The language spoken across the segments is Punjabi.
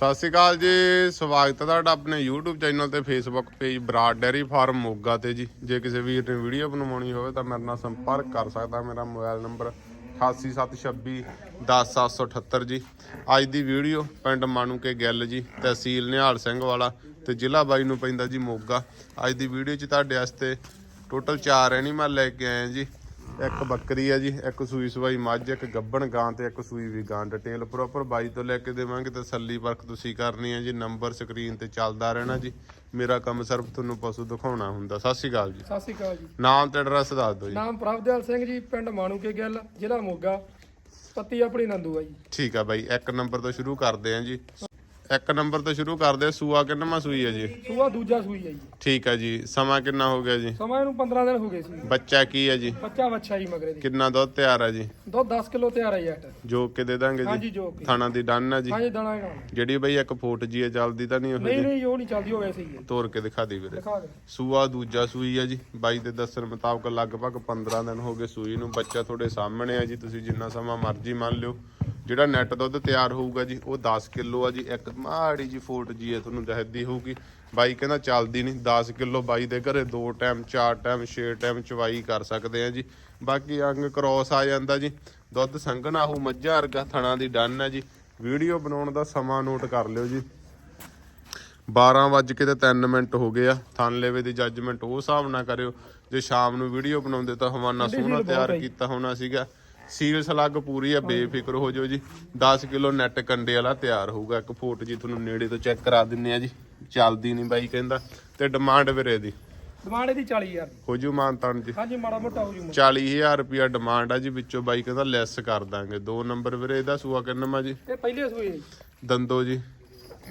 ਸਤਿ ਸ਼੍ਰੀ ਅਕਾਲ ਜੀ, ਸਵਾਗਤ ਹੈ ਤੁਹਾਡਾ ਆਪਣੇ YouTube ਚੈਨਲ ਤੇ, Facebook page Brar dairy farm Moga ਤੇ ਜੀ। ਜੇ ਕਿਸੇ ਵੀਰ ਨੇ ਵੀਡੀਓ ਬਣਵਾਉਣੀ ਹੋਵੇ ਤਾਂ ਮੇਰੇ ਨਾਲ ਸੰਪਰਕ ਕਰ ਸਕਦਾ, ਮੇਰਾ ਮੋਬਾਈਲ ਨੰਬਰ 8876 10778 ਜੀ। ਅੱਜ ਦੀ ਵੀਡੀਓ ਪਿੰਡ ਮਾਣੂਕੇ ਗਿੱਲ ਜੀ, ਤਹਿਸੀਲ ਨਿਹਾਲ ਸਿੰਘ ਵਾਲਾ ਤੇ ਜ਼ਿਲ੍ਹਾ ਬਾਈ ਨੂੰ ਪੈਂਦਾ ਜੀ ਮੋਗਾ। ਅੱਜ ਦੀ ਵੀਡੀਓ 'ਚ ਤੁਹਾਡੇ ਵਾਸਤੇ ਟੋਟਲ 4 ਐਨੀਮਲ ਲੈ ਕੇ ਆਏ ਜੀ। ਇੱਕ ਬੱਕਰੀ ਆ ਜੀ ਇੱਕ ਸੂਈ ਸਵਾਈ ਮੱਝ ਇੱਕ ਗੱਬਣ ਗਾਂ ਤੇ ਇੱਕ ਸੂਈ ਵੀ ਗਾਂ। ਡਿਟੇਲ ਪ੍ਰੋਪਰ ਬਾਈ ਤੋਂ ਲੈ ਕੇ ਦੇਵਾਂਗੇ ਤਸੱਲੀ ਪਰਖ ਤੁਸੀਂ ਕਰਨੀ ਹੈ ਜੀ। ਨੰਬਰ ਸਕਰੀਨ ਤੇ ਚੱਲਦਾ ਰਹਿਣਾ ਜੀ। ਮੇਰਾ ਕੰਮ ਸਿਰਫ ਤੁਹਾਨੂੰ ਪਸ਼ੂ ਦਿਖਾਉਣਾ ਹੁੰਦਾ। ਸਤਿ ਸ਼੍ਰੀ ਅਕਾਲ ਜੀ। ਸਤਿ ਸ਼੍ਰੀ ਅਕਾਲ ਜੀ। ਨਾਮ ਤੇ ਐਡਰੈਸ ਦੱਸ ਦਿਓ ਜੀ। ਨਾਮ ਪ੍ਰਭਦੇਵ ਸਿੰਘ ਜੀ ਪਿੰਡ ਮਾਣੂਕੇ ਗਿੱਲ ਜ਼ਿਲ੍ਹਾ ਮੋਗਾ। ਪੱਤੀ ਆਪਣੀ ਨੰਦੂ ਆ ਜੀ। ਠੀਕ ਆ ਬਾਈ। ਇੱਕ ਨੰਬਰ ਤੋਂ ਸ਼ੁਰੂ ਕਰਦੇ ਹਾਂ ਜੀ। ਇੱਕ ਨੰਬਰ ਤੋਂ ਸ਼ੁਰੂ ਕਰਦੇ ਹਾਂ। ਸੂਆ ਕਿੰਨਵਾਂ ਸੂਈ ਹੈ ਜੀ? ਸੂਆ ਦੂਜਾ ਸੂਈ ਆ ਜੀ। ਠੀਕ ਆ ਜੀ। ਸਮਾਂ ਕਿੰਨਾ ਹੋ ਗਿਆ ਜੀ? ਸਮਾਂ ਇਹਨੂੰ 15 ਦਿਨ ਹੋ ਗਏ ਸੀ। ਬੱਚਾ ਕੀ ਹੈ ਜੀ? ਬੱਚਾ ਬੱਚਾ ਜੀ ਮਗਰੇ ਦੀ। ਕਿੰਨਾ ਦੁੱਧ ਤਿਆਰ ਹੈ ਜੀ? ਦੁੱਧ 10 ਕਿਲੋ ਤਿਆਰ ਆ ਜੱਟ ਜੋ ਕੇ ਦੇ ਦਾਂਗੇ ਹਾਂਜੀ ਜੀ ਜੋ ਕਿ। ਥਾਣਾ ਦੀ ਡਨ ਹੈ ਜੀ? ਹਾਂਜੀ ਦਣਾ ਇਹਨਾਂ ਜਿਹੜੀ ਬਈ ਇੱਕ ਫੋਟ ਜੀ ਹੈ ਚੱਲਦੀ ਤਾਂ ਨਹੀਂ ਉਹ ਨਹੀਂ ਜੀ? ਨਹੀਂ ਉਹ ਨਹੀਂ ਚੱਲਦੀ ਉਹ ਵੈਸੇ ਹੀ ਹੈ। ਤੋਰ ਕੇ ਦਿਖਾ ਦੇ ਵੀਰੇ। ਦਿਖਾ ਦੇ। ਸੂਆ ਦੂਜਾ ਸੂਈ ਆ ਜੀ। ਬਾਈ ਦੇ ਦੱਸਣ ਮੁਤਾਬਕ ਲਗਭਗ 15 ਦਿਨ ਹੋ ਗਏ ਸੂਈ ਨੂੰ। ਬੱਚਾ ਤੁਹਾਡੇ ਸਾਹਮਣੇ ਆ ਜੀ। ਤੁਸੀਂ ਜਿੰਨਾ ਸਮਾਂ ਮਰਜ਼ੀ ਮੰਨ ਲਿਓ। ਜਿਹੜਾ ਨੈਟ ਦੁੱਧ ਤਿਆਰ ਹੋਊਗਾ ਜੀ ਉਹ 10 ਕਿਲੋ ਆ ਜੀ ਇੱਕ ਮਾੜੀ ਜੀ ਫੋਟ ਜੀ ਹੈ ਤੁਹਾਨੂੰ ਦੱਸਦੀ ਹੋਊਗੀ। ਬਾਈ ਕਹਿੰਦਾ ਚੱਲਦੀ ਨਹੀਂ 10 ਕਿਲੋ ਬਾਈ ਦੇ ਘਰੇ ਦੋ ਟਾਈਮ ਚਾਰ ਟਾਈਮ ਛੇ ਟਾਈਮ ਚਵਾਈ ਕਰ ਸਕਦੇ ਆ ਜੀ। ਬਾਕੀ ਅੰਗ ਕ੍ਰੋਸ ਆ ਜਾਂਦਾ ਜੀ ਦੁੱਧ ਸੰਘਣਾ ਹੋ ਮੱਝਾਂ ਵਰਗਾ ਥਣਾ ਦੀ ਡਨ ਹੈ ਜੀ। ਵੀਡੀਓ ਬਣਾਉਣ ਦਾ ਸਮਾਂ ਨੋਟ ਕਰ ਲਿਓ ਜੀ। 12 ਵੱਜ ਕੇ ਤੇ 3 ਮਿੰਟ ਹੋ ਗਏ ਆ ਥਣ ਲੈਵੇ ਦੀ ਜੱਜਮੈਂਟ ਉਹ ਹਿਸਾਬ ਨਾਲ ਕਰਿਓ। ਜੇ ਸ਼ਾਮ ਨੂੰ ਵੀਡੀਓ ਬਣਾਉਂਦੇ ਤਾਂ ਹਵਾਨਾ ਸੋਹਣਾ ਤਿਆਰ। ਕੀਤਾ ਹੋਣਾ ਸੀਗਾ। ਸੀਲ ਸਲੱਗ ਪੂਰੀ ਆ ਬੇਫਿਕਰ ਹੋ ਜਾਓ ਜੀ। 10 ਕਿਲੋ ਨੈਟ ਕੰਡੇ ਵਾਲਾ ਤਿਆਰ ਹੋਊਗਾ। ਇੱਕ ਫੋਟ ਜੀ ਤੁਹਾਨੂੰ ਨੇੜੇ ਤੋਂ ਚੈੱਕ ਕਰਾ ਦਿੰਨੇ ਆ ਜੀ। ਚੱਲਦੀ ਨਹੀਂ ਬਾਈ ਕਹਿੰਦਾ। ਤੇ ਡਿਮਾਂਡ ਵੀਰੇ ਦੀ? ਡਿਮਾਂਡ ਇਹਦੀ 40000 ਹੋ ਜੂ ਮਾਨਤਾਨ ਜੀ। ਹਾਂਜੀ ਮਾੜਾ ਮੋਟਾ ਹੋ ਜੂ 40000 ਰੁਪਿਆ ਡਿਮਾਂਡ ਆ ਜੀ। ਵਿੱਚੋਂ ਬਾਈ ਕਹਿੰਦਾ ਲੈਸ ਕਰ ਦਾਂਗੇ। ਦੋ ਨੰਬਰ ਵੀਰੇ ਇਹਦਾ ਸੂਆ ਕਿੰਨਾ ਜੀ? ਇਹ ਪਹਿਲੇ ਸੂਏ ਜੀ। ਦੰਦੋ ਜੀ।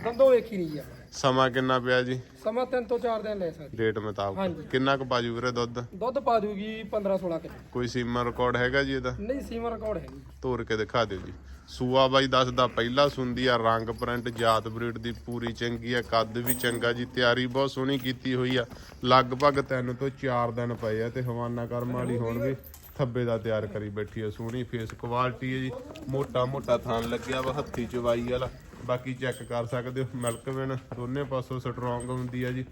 ਦੰਦੋਂ ਵੇਖੀ ਨਹੀਂ ਜੀ ਸਮਾਂ ਕਿੰਨਾ ਪਿਆ ਜੀ? ਸਮਾਂ 3 ਤੋਂ 4 ਦਿਨ ਲੈ ਸਕਦੇ। ਡੇਟ ਮੁਤਾਬਕ। ਹਾਂਜੀ। ਕਿੰਨਾ ਕੁ ਬਾਜੂ ਵੀਰੇ ਦੁੱਧ? ਦੁੱਧ ਪਾ ਦੂਗੀ 15 16 ਕਿਲੋ। ਕੋਈ ਸੀਮਾ ਰਿਕਾਰਡ ਹੈਗਾ ਜੀ ਇਹਦਾ? ਨਹੀਂ ਸੀਮਾ ਰਿਕਾਰਡ ਹੈ ਜੀ ਤੋਰ ਕੇ ਦਿਖਾ ਦਿਓ ਜੀ। ਸੂਆ ਬਾਈ ਦੱਸਦਾ ਪਹਿਲਾ ਸੁੰਦੀ ਆ ਰੰਗ ਪ੍ਰਿੰਟ ਜਾਤ ਬਰੀਡ ਦੀ ਪੂਰੀ ਚੰਗੀ ਆ ਕੱਦ ਵੀ ਚੰਗਾ ਜੀ ਤਿਆਰੀ ਬਹੁਤ ਸੋਹਣੀ ਕੀਤੀ ਹੋਈ ਆ। ਲਗਭਗ 3 ਤੋਂ 4 ਦਿਨ ਪਏ ਆ ਤੇ ਹਵਾਨਾ ਕਰਮ ਵਾਲੀ ਹੁਣ ਵੀ ਥੱਬੇ ਦਾ ਤਿਆਰ ਕਰੀ ਬੈਠੀ ਆ ਸੋਹਣੀ ਫੇਸ ਕੁਆਲਿਟੀ ਹੈ ਜੀ। ਮੋਟਾ ਮੋਟਾ ਥਾਨ ਲੱਗਿਆ ਵਾ ਹੱਥੀ ਚਵਾਈ ਵਾਲਾ। ਬਾਕੀ ਚੈੱਕ ਕਰ ਸਕਦੇ ਹੋ ਮਿਲਕ ਵੇਨ ਦੋਨੇ ਪਾਸੋਂ ਸਟਰੋਂਗ ਹੁੰਦੀ ਆ ਜੀ।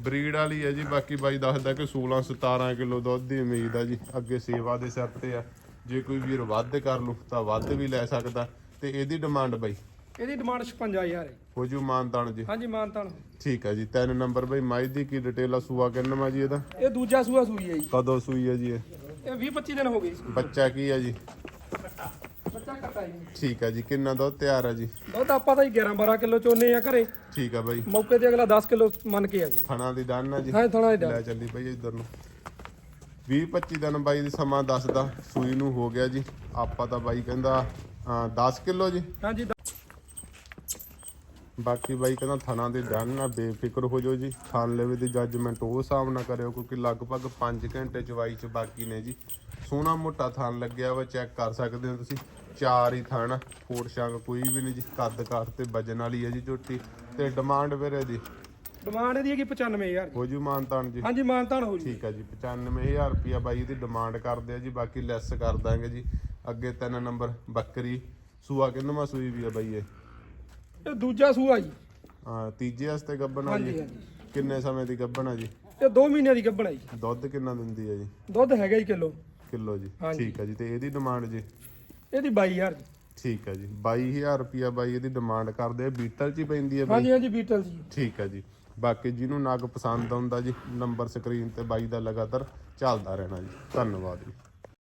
ਬਰੀਡ ਵਾਲੀ ਹੈ ਜੀ ਬਾਕੀ ਬਾਈ ਦੱਸਦਾ ਕਿ 16 17 ਕਿਲੋ ਦੁੱਧ ਦੀ ਉਮੀਦ ਆ ਜੀ ਅੱਗੇ ਸੇਵਾ ਦੇ ਸਿਰ ਤੇ ਆ। ਜੇ ਕੋਈ ਵੀਰ ਵੱਧ ਕਰ ਲੂ ਤਾਂ ਵੱਧ ਵੀ ਲੈ ਸਕਦਾ। ਤੇ ਇਹਦੀ ਡਿਮਾਂਡ ਬਾਈ? ਇਹਦੀ ਡਿਮਾਂਡ 56000 ਹੈ ਹੋ ਜੂ ਮਾਨਤਾਨ ਜੀ। ਹਾਂਜੀ ਮਾਨਤਾਨ। ਠੀਕ ਹੈ ਜੀ ਤਿੰਨ ਨੰਬਰ ਬਾਈ ਮਾਈ ਦੀ ਕੀ ਡਿਟੇਲ ਆ ਸੂਆ ਕਿੰਨਾ ਜੀ ਇਹਦਾ? ਇਹ ਦੂਜਾ ਸੂਆ ਸੂਈ ਹੈ ਜੀ। ਕਦੋਂ ਸੂਈ ਹੈ ਜੀ ਇਹ? ਇਹ 20 25 ਦਿਨ ਹੋ ਗਏ ਬੱਚਾ ਕੀ ਹੈ ਜੀ? ਬੱਚਾ ਕੱਟਾ ਜੀ ਠੀਕ ਹੈ ਜੀ ਕਿੰਨਾ ਦੁੱਧ ਤਿਆਰ ਹੈ ਜੀ? ਦੁੱਧ ਆਪਾਂ ਤਾਂ 11 12 ਕਿਲੋ ਚੋਨੇ ਆ ਘਰੇ। ਠੀਕ ਹੈ ਬਾਈ। ਮੌਕੇ ਤੇ ਅਗਲਾ 10 ਕਿਲੋ ਮੰਨ ਕੇ ਆ ਜੀ। ਫਣਾ ਦੀ ਡਨ ਹੈ ਜੀ। ਹਾਂ ਥੋੜਾ ਜਿਹਾ ਲੈ ਚੱਲੀ ਬਾਈ ਇੱਧਰ ਨੂੰ। 20 25 ਦਿਨ ਬਾਈ ਦੀ ਸਮਾਂ ਦੱਸਦਾ ਸੂਈ ਨੂੰ ਹੋ ਗਿਆ ਜੀ। ਆਪਾਂ ਤਾਂ ਬਾਈ ਕਹਿੰਦਾ ਅਹ, 10 ਕਿਲੋ ਜੀ। ਹਾਂਜੀ ਦ- ਬਾਕੀ ਬਾਈ ਕਹਿੰਦਾ ਥਣਾ ਦੇ ਡਨ ਨਾ ਬੇਫਿਕਰ ਹੋ ਜਾਓ ਜੀ। ਥਾਨ ਲੈਵੇ ਦੀ ਜੱਜਮੈਂਟ ਉਹ ਹਿਸਾਬ ਨਾਲ ਕਰਿਓ ਕਿਉਂਕਿ ਲਗਭਗ 5 ਘੰਟੇ ਚਵਾਈ ਚ ਬਾਕੀ ਨੇ ਜੀ। ਸੋਹਣਾ ਮੋਟਾ ਥਾਨ ਲੱਗਿਆ ਵਾ ਚੈੱਕ ਕਰ ਸਕਦੇ ਹੋ ਤੁਸੀਂ। ਚਾਰ ਹੀ ਥਾਨ ਫੋੜ ਸ਼ੰਗ ਕੋਈ ਵੀ ਨਹੀਂ ਜੀ ਕੱਦ ਕਾਰ ਤੇ ਵਜਨ ਵਾਲੀ ਹੈ ਜੀ ਝੋਟੀ ਤੇ ਡਿਮਾਂਡ ਵੀਰੇ ਦੀ ਡਿਮਾਂਡ ਇਹਦੀ ਹੈਗੀ 95000 ਹੋ ਜੂ ਮਾਨਤਾਨ ਜੀ। ਹਾਂਜੀ ਮਾਨਤਾਨ ਹੋ ਜੀ। ਠੀਕ ਹੈ ਜੀ 95000 ਰੁਪਿਆ ਬਾਈ ਦੀ ਡਿਮਾਂਡ ਕਰਦੇ ਆ ਜੀ ਬਾਕੀ ਲੈਸ ਕਰ ਦਾਂਗੇ ਜੀ। ਅੱਗੇ ਤਿੰਨ ਨੰਬਰ ਬੱਕਰੀ ਸੂਆ ਕਿੰਨਵਾਂ ਸੂਈ ਵੀ ਆ ਬਾਈ ਇਹ? ਇਹ ਦੂਜਾ ਸੂਆ ਜੀ। ਹਾਂ ਤੀਜੇ ਵਾਸਤੇ ਗੱਬਣ ਆ ਜੀ। ਕਿੰਨੇ ਸਮੇਂ ਦੀ ਗੱਬਣ ਆ ਜੀ? ਇਹ 2 ਮਹੀਨਿਆਂ ਦੀ ਗੱਭਣ ਹੈ ਜੀ। ਦੁੱਧ ਕਿੰਨਾ ਦਿੰਦੀ ਹੈ ਜੀ? ਦੁੱਧ ਹੈਗਾ ਹੀ ਕਿਲੋ। ਕਿਲੋ ਜੀ। ਠੀਕ ਹੈ ਜੀ ਤੇ ਇਹਦੀ ਡਿਮਾਂਡ ਜੀ? ਇਹਦੀ 22000 ਜੀ ਠੀਕ ਹੈ ਜੀ 22000 ਰੁਪਿਆ ਬਾਈ ਇਹਦੀ ਡਿਮਾਂਡ ਕਰਦੇ ਆ ਬੀਟਲ ਚ ਹੀ ਪੈਂਦੀ ਹੈ ਬਾਈ? ਹਾਂਜੀ ਹਾਂਜੀ ਬੀਟਲ ਜੀ ਠੀਕ ਹੈ ਜੀ ਬਾਕੀ ਜਿਹਨੂੰ ਨਗ ਪਸੰਦ ਆਉਂਦਾ ਜੀ ਨੰਬਰ ਸਕਰੀਨ ਤੇ ਬਾਈ ਦਾ ਲਗਾਤਾਰ ਚੱਲਦਾ ਰਹਿਣਾ ਜੀ ਧੰਨਵਾਦ ਜੀ।